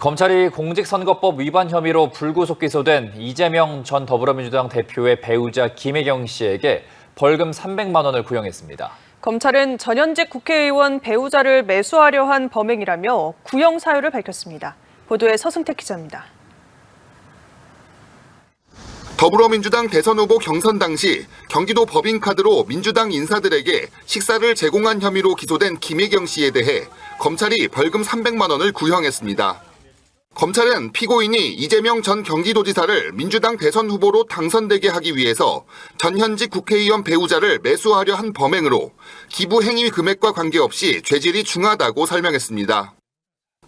검찰이 공직선거법 위반 혐의로 불구속 기소된 이재명 전 더불어민주당 대표의 배우자 김혜경 씨에게 벌금 300만 원을 구형했습니다. 검찰은 전현직 국회의원 배우자를 매수하려 한 범행이라며 구형 사유를 밝혔습니다. 보도에 서승택 기자입니다. 더불어민주당 대선 후보 경선 당시 경기도 법인카드로 민주당 인사들에게 식사를 제공한 혐의로 기소된 김혜경 씨에 대해 검찰이 벌금 300만 원을 구형했습니다. 검찰은 피고인이 이재명 전 경기도지사를 민주당 대선 후보로 당선되게 하기 위해서 전현직 국회의원 배우자를 매수하려 한 범행으로 기부 행위 금액과 관계없이 죄질이 중하다고 설명했습니다.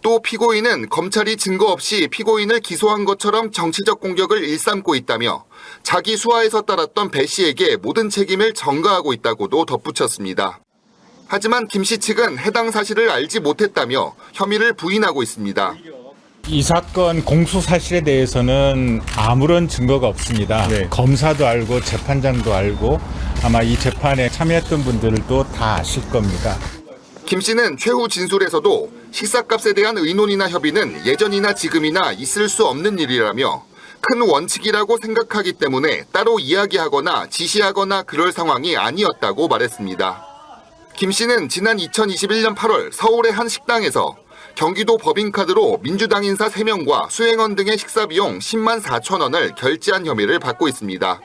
또 피고인은 검찰이 증거 없이 피고인을 기소한 것처럼 정치적 공격을 일삼고 있다며 자기 수하에서 따랐던 배 씨에게 모든 책임을 전가하고 있다고도 덧붙였습니다. 하지만 김 씨 측은 해당 사실을 알지 못했다며 혐의를 부인하고 있습니다. 이 사건 공소 사실에 대해서는 아무런 증거가 없습니다. 검사도 알고 재판장도 알고 아마 이 재판에 참여했던 분들도 다 아실 겁니다. 김 씨는 최후 진술에서도 식사값에 대한 의논이나 협의는 예전이나 지금이나 있을 수 없는 일이라며 큰 원칙이라고 생각하기 때문에 따로 이야기하거나 지시하거나 그럴 상황이 아니었다고 말했습니다. 김 씨는 지난 2021년 8월 서울의 한 식당에서 경기도 법인카드로 민주당 인사 3명과 수행원 등의 식사 비용 10만 4천 원을 결제한 혐의를 받고 있습니다.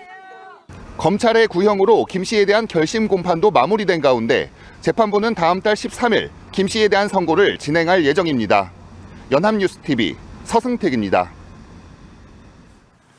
검찰의 구형으로 김 씨에 대한 결심 공판도 마무리된 가운데 재판부는 다음 달 13일 김 씨에 대한 선고를 진행할 예정입니다. 연합뉴스 TV 서승택입니다.